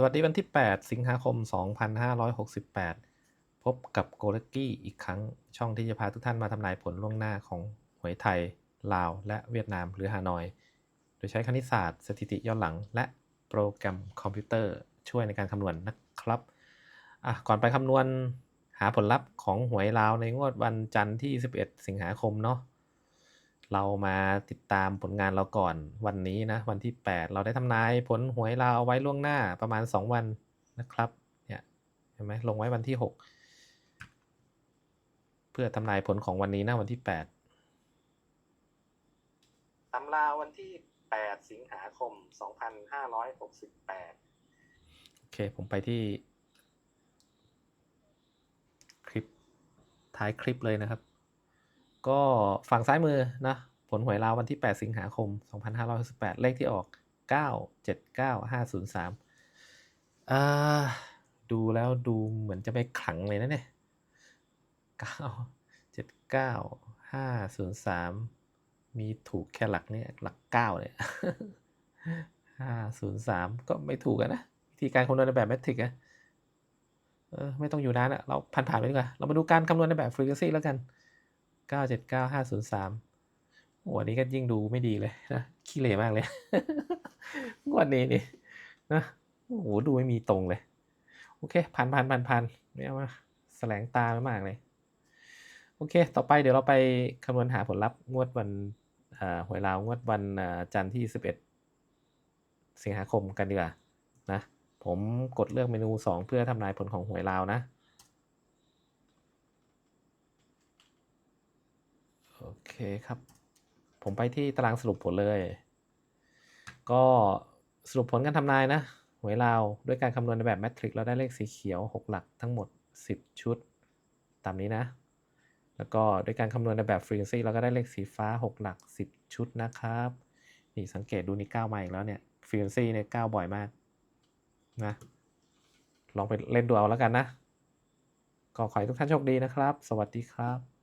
สวัสดีวันที่ 8 สิงหาคม 2568 พบกับโกลกี้อีกครั้งช่องที่จะพาทุกท่านมาทำนายผลล่วงหน้าของหวยไทย ลาว และเวียดนามหรือฮานอย โดยใช้คณิตศาสตร์ สถิติย้อนหลัง และโปรแกรมคอมพิวเตอร์ช่วยในการคำนวณนะครับอะก่อนไปคำนวณหาผลลัพธ์ของหวยลาวในงวดวันจันทร์ที่ 11 สิงหาคมเนาะ เรามาติดตามผลงานเราก่อนวันนี้นะ วันที่ 8 เราได้ทำนายผลหวยลาวเอาไว้ล่วงหน้าประมาณ 2 วันนะครับเนี่ยเห็นไหมลงไว้วันที่ 6 เพื่อทำนายผลของวันนี้นะวันที่ 8ตำราวันที่ 8 สิงหาคม 2568 โอเค ผมไปที่ คลิปท้ายคลิปเลยนะครับ ก็ฝั่งซ้ายมือนะ ผลหวยลาววันที่ 8 สิงหาคม 2568 เลขที่ออก 979503อ่าดูแล้วดูเหมือนจะไม่ขลังเลยนะเนี่ย 979503 มีถูกแค่หลักเนี่ยหลัก 9เนี่ย503 ก็ไม่ถูกกันนะวิธีการคำนวณในแบบแมทริกอะเออไม่ต้องอยู่นานอะเราผ่านๆไปดีกว่า เรามาดูการคำนวณในแบบ frequency แล้วกัน ย์สามวันนี้ก็ยิ่งดูไม่ดีเลยนะขี้เหร่มากเลย งวดนี้นี่นะโอ้โหดูไม่มีตรงเลย โอเคพันพันพันพันไม่เอามาแสลงตามากเลย โอเค ต่อไปเดี๋ยวเราไปคำนวณหาผลลัพธ์งวดวันหวยลาวงวดวันจันทร์ที่สิบเอ็ดสิงหาคมกันดีกว่านะ ผมกดเลือกเมนูสองเพื่อทำนายผลของหวยลาวนะ โอเคครับ ผมไปที่ตารางสรุปผลเลย ก็สรุปผลการทำนายนะหวยลาวด้วยการคำนวณในแบบแมทริกเราได้เลขสีเขียว 6 หลักทั้งหมด 10 ชุด ตามนี้นะ แล้วก็ด้วยการคำนวณในแบบฟรีซีเราก็ได้เลขสีฟ้า 6 หลัก 10 ชุดนะครับ นี่สังเกตดูนี่9มาอีกแล้วเนี่ยฟรีซีเนี่ย9บ่อยมากนะลองไปเล่นดูเอาแล้วกันนะ ก็ขอให้ทุกท่านโชคดีนะครับ สวัสดีครับ